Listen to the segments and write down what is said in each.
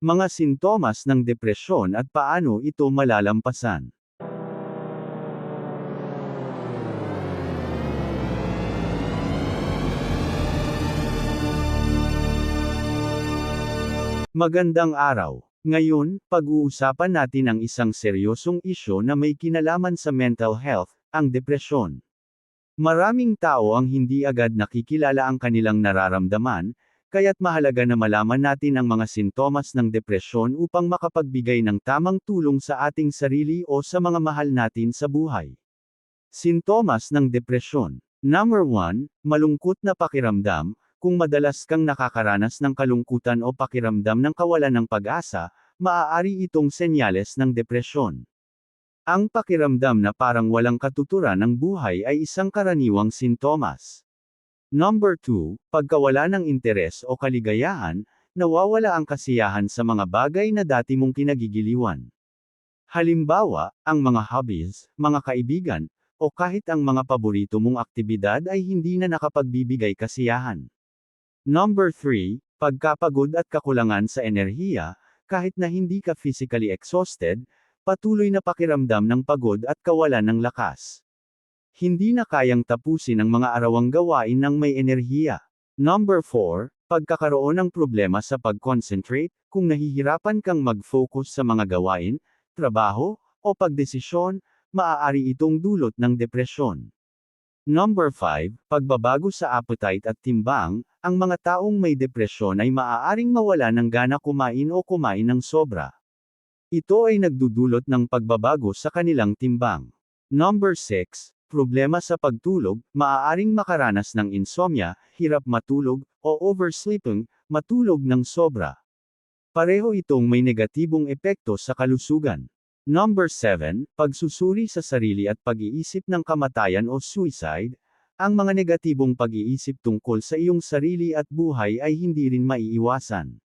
Mga sintomas ng depresyon at paano ito malalampasan. Magandang araw. Ngayon, pag-uusapan natin ang isang seryosong isyo na may kinalaman sa mental health, ang depresyon. Maraming tao ang hindi agad nakikilala ang kanilang nararamdaman, kaya't mahalaga na malaman natin ang mga sintomas ng depresyon upang makapagbigay ng tamang tulong sa ating sarili o sa mga mahal natin sa buhay. Sintomas ng depresyon. Number 1, malungkot na pakiramdam, kung madalas kang nakakaranas ng kalungkutan o pakiramdam ng kawalan ng pag-asa, maaari itong senyales ng depresyon. Ang pakiramdam na parang walang katuturan ng buhay ay isang karaniwang sintomas. Number 2, pagkawala ng interes o kaligayahan, nawawala ang kasiyahan sa mga bagay na dati mong kinagigiliwan. Halimbawa, ang mga hobbies, mga kaibigan, o kahit ang mga paborito mong aktibidad ay hindi na nakapagbibigay kasiyahan. Number 3, pagkapagod at kakulangan sa enerhiya, kahit na hindi ka physically exhausted, patuloy na pakiramdam ng pagod at kawalan ng lakas. Hindi na kayang tapusin ang mga arawang gawain ng may enerhiya. Number 4, pagkakaroon ng problema sa pag-concentrate, kung nahihirapan kang mag-focus sa mga gawain, trabaho, o pagdesisyon, maaari itong dulot ng depresyon. Number 5, pagbabago sa appetite at timbang, ang mga taong may depresyon ay maaaring mawala ng gana kumain o kumain ng sobra. Ito ay nagdudulot ng pagbabago sa kanilang timbang. Number 6, problema sa pagtulog, maaaring makaranas ng insomnia, hirap matulog, o oversleeping, matulog ng sobra. Pareho itong may negatibong epekto sa kalusugan. Number 7, pagsusuri sa sarili at pag-iisip ng kamatayan o suicide, ang mga negatibong pag-iisip tungkol sa iyong sarili at buhay ay hindi rin maiiwasan.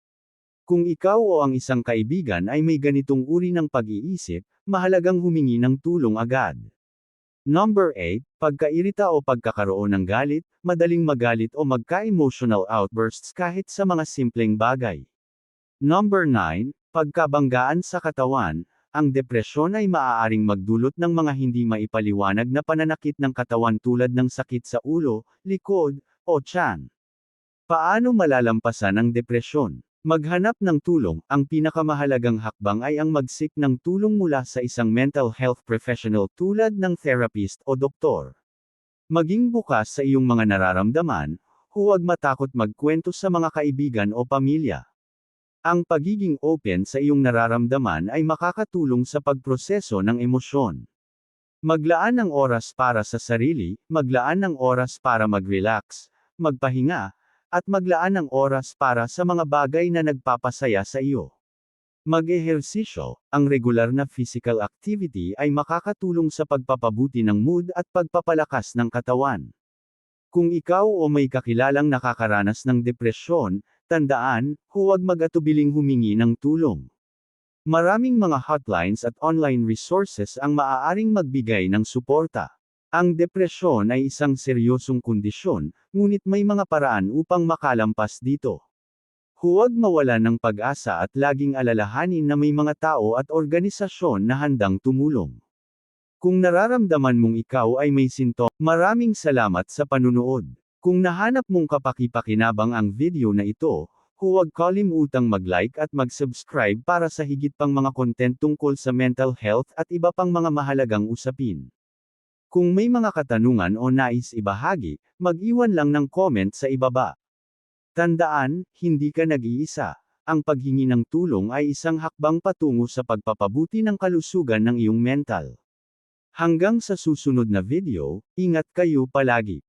Kung ikaw o ang isang kaibigan ay may ganitong uri ng pag-iisip, mahalagang humingi ng tulong agad. Number 8, pagkairita o pagkakaroon ng galit, madaling magalit o magka-emotional outbursts kahit sa mga simpleng bagay. Number 9, pagkabanggaan sa katawan, ang depresyon ay maaaring magdulot ng mga hindi maipaliwanag na pananakit ng katawan tulad ng sakit sa ulo, likod, o tiyan. Paano malalampasan ang depresyon? Maghanap ng tulong, ang pinakamahalagang hakbang ay ang magsik ng tulong mula sa isang mental health professional tulad ng therapist o doktor. Maging bukas sa iyong mga nararamdaman, huwag matakot magkwento sa mga kaibigan o pamilya. Ang pagiging open sa iyong nararamdaman ay makakatulong sa pagproseso ng emosyon. Maglaan ng oras para sa sarili, maglaan ng oras para mag-relax, magpahinga, at maglaan ng oras para sa mga bagay na nagpapasaya sa iyo. Mag-ehersisyo, ang regular na physical activity ay makakatulong sa pagpapabuti ng mood at pagpapalakas ng katawan. Kung ikaw o may kakilalang nakakaranas ng depresyon, Tandaan, huwag mag-atubiling humingi ng tulong. Maraming mga hotlines at online resources ang maaaring magbigay ng suporta. Ang depresyon ay isang seryosong kondisyon, ngunit may mga paraan upang makalampas dito. Huwag mawala ng pag-asa at laging alalahanin na may mga tao at organisasyon na handang tumulong. Kung nararamdaman mong ikaw ay may sinto, maraming salamat sa panunood. Kung nahanap mong kapakipakinabang ang video na ito, huwag kalimutang mag-like at mag-subscribe para sa higit pang mga content tungkol sa mental health at iba pang mga mahalagang usapin. Kung may mga katanungan o nais ibahagi, mag-iwan lang ng comment sa ibaba. Tandaan, hindi ka nag-iisa. Ang paghingi ng tulong ay isang hakbang patungo sa pagpapabuti ng kalusugan ng iyong mental. Hanggang sa susunod na video, ingat kayo palagi.